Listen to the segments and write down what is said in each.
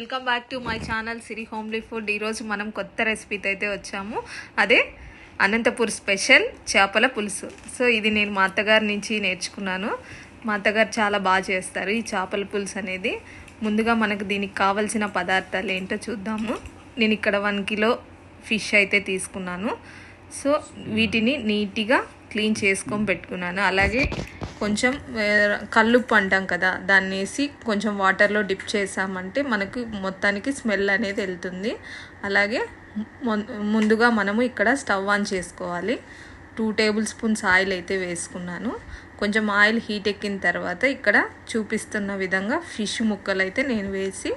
Welcome back to my channel Siri homely food. ఈరోజు మనం కొత్త రెసిపీతో అయితే వచ్చాము. అదే అనంతపూర్ స్పెషల్ చేపల పులుసు. సో ఇది నేను మా అత్తగారి నుంచి నేర్చుకున్నాను. మా అత్తగారు చాలా బాగా చేస్తారు ఈ చేపల పులుసు అనేది. ముందుగా మనకు దీనికి కావలసిన పదార్థాలు ఏంటో చూద్దాము. నేను ఇక్కడ వన్ కిలో ఫిష్ అయితే తీసుకున్నాను. సో వీటిని నీట్గా క్లీన్ చేసుకొని పెట్టుకున్నాను. అలాగే కొంచెం కల్లుప్పు అంటాం కదా దాన్ని వేసి కొంచెం వాటర్లో డిప్ చేసామంటే మనకు మొత్తానికి స్మెల్ అనేది వెళ్తుంది. అలాగే ముందుగా మనము ఇక్కడ స్టవ్ ఆన్ చేసుకోవాలి. టూ టేబుల్ స్పూన్స్ ఆయిల్ అయితే వేసుకున్నాను. కొంచెం ఆయిల్ హీట్ ఎక్కిన తర్వాత ఇక్కడ చూపిస్తున్న విధంగా ఫిష్ ముక్కలు అయితే నేను వేసి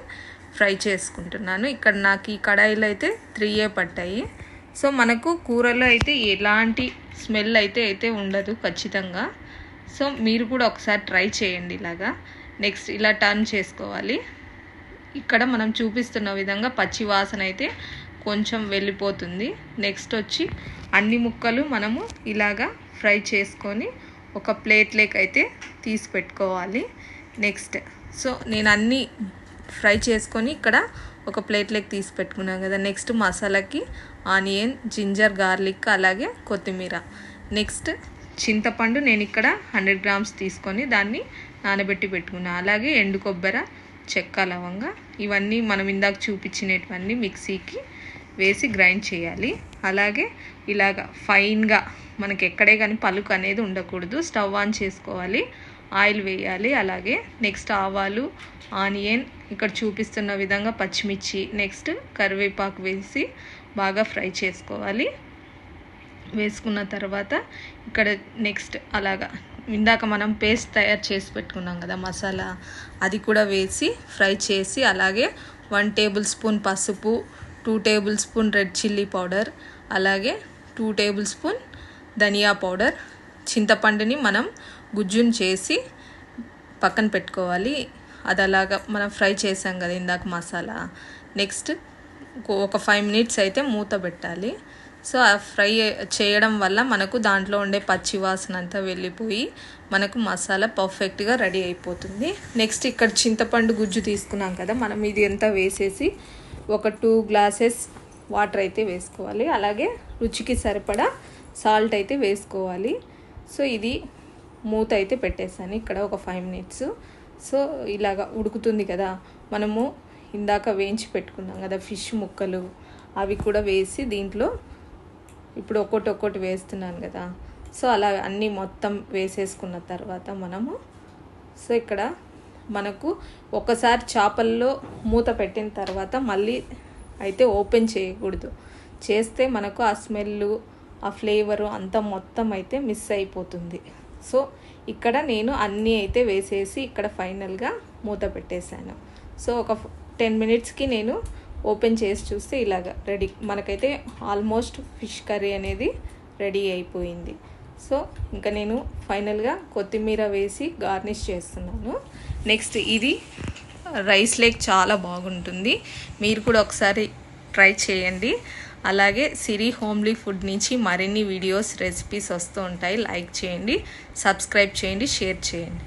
ఫ్రై చేసుకుంటున్నాను. ఇక్కడ నాకు ఈ కడాయిలు అయితే త్రీయే పట్టాయి. సో మనకు కూరలో అయితే ఎలాంటి స్మెల్ అయితే అయితే ఉండదు ఖచ్చితంగా. సో మీరు కూడా ఒకసారి ట్రై చేయండి ఇలాగా. నెక్స్ట్ ఇలా టర్న్ చేసుకోవాలి. ఇక్కడ మనం చూపిస్తున్న విధంగా పచ్చి వాసన అయితే కొంచెం వెళ్ళిపోతుంది. నెక్స్ట్ వచ్చి అన్ని ముక్కలు మనము ఇలాగా ఫ్రై చేసుకొని ఒక ప్లేట్లోకి అయితే తీసి పెట్టుకోవాలి. నెక్స్ట్ సో నేను అన్నీ ఫ్రై చేసుకొని ఇక్కడ ఒక ప్లేట్లోకి తీసి పెట్టుకున్నాను కదా. నెక్స్ట్ మసాలాకి ఆనియన్ జింజర్ గార్లిక్ అలాగే కొత్తిమీర. నెక్స్ట్ చింతపండు నేను ఇక్కడ హండ్రెడ్ గ్రామ్స్ తీసుకొని దాన్ని నానబెట్టి పెట్టుకున్నాను అలాగే ఎండు కొబ్బరి చెక్క లవంగ ఇవన్నీ మనం ఇందాక చూపించినటువన్నీ మిక్సీకి వేసి గ్రైండ్ చేయాలి. అలాగే ఇలాగ ఫైన్గా మనకి ఎక్కడే కానీ పలుకు అనేది ఉండకూడదు. స్టవ్ ఆన్ చేసుకోవాలి. ఆయిల్ వేయాలి. అలాగే నెక్స్ట్ ఆవాలు ఆనియన్ ఇక్కడ చూపిస్తున్న విధంగా పచ్చిమిర్చి నెక్స్ట్ కరివేపాకు వేసి బాగా ఫ్రై చేసుకోవాలి. వేసుకున్న తర్వాత ఇక్కడ నెక్స్ట్ అలాగా ఇందాక మనం పేస్ట్ తయారు చేసి పెట్టుకున్నాం కదా మసాలా అది కూడా వేసి ఫ్రై చేసి అలాగే వన్ టేబుల్ స్పూన్ పసుపు two tablespoon red chilli powder అలాగే టూ టేబుల్ స్పూన్ ధనియా పౌడర్ చింతపండుని మనం గుజ్జును చేసి పక్కన పెట్టుకోవాలి. అది అలాగా మనం ఫ్రై చేసాం కదా ఇందాక మసాలా. నెక్స్ట్ ఒక ఫైవ్ మినిట్స్ అయితే మూత పెట్టాలి. సో ఆ ఫ్రై చేయడం వల్ల మనకు దాంట్లో ఉండే పచ్చి వాసన అంతా వెళ్ళిపోయి మనకు మసాలా పర్ఫెక్ట్గా రెడీ అయిపోతుంది. నెక్స్ట్ ఇక్కడ చింతపండు గుజ్జు తీసుకున్నాం కదా మనం ఇది అంతా వేసేసి ఒక టూ గ్లాసెస్ వాటర్ అయితే వేసుకోవాలి. అలాగే రుచికి సరిపడా సాల్ట్ అయితే వేసుకోవాలి. సో ఇది మూత అయితే పెట్టేసాను ఇక్కడ ఒక ఫైవ్ మినిట్స్. సో ఇలాగ ఉడుకుతుంది కదా మనము ఇందాక వేయించి పెట్టుకున్నాం కదా ఫిష్ ముక్కలు అవి కూడా వేసి దీంట్లో ఇప్పుడు ఒక్కొక్కటి ఒక్కొక్కటి వేస్తున్నాను కదా. సో అలా అన్నీ మొత్తం వేసేసుకున్న తర్వాత మనము సో ఇక్కడ మనకు ఒకసారి చేపల్లో మూత పెట్టిన తర్వాత మళ్ళీ అయితే ఓపెన్ చేయకూడదు. చేస్తే మనకు ఆ స్మెల్ ఆ ఫ్లేవరు అంతా మొత్తం అయితే మిస్ అయిపోతుంది. సో ఇక్కడ నేను అన్నీ అయితే వేసేసి ఇక్కడ ఫైనల్గా మూత పెట్టేశాను. సో ఒక టెన్ మినిట్స్కి నేను ఓపెన్ చేసి చూస్తే ఇలాగ రెడీ. మనకైతే ఆల్మోస్ట్ ఫిష్ కర్రీ అనేది రెడీ అయిపోయింది. సో ఇంకా నేను ఫైనల్గా కొత్తిమీర వేసి గార్నిష్ చేస్తున్నాను. నెక్స్ట్ ఇది రైస్ లేక్ చాలా బాగుంటుంది. మీరు కూడా ఒకసారి ట్రై చేయండి. అలాగే సిరి హోమ్లీ ఫుడ్ నుంచి మరిన్ని వీడియోస్ రెసిపీస్ వస్తూ ఉంటాయి. లైక్ చేయండి సబ్స్క్రైబ్ చేయండి షేర్ చేయండి.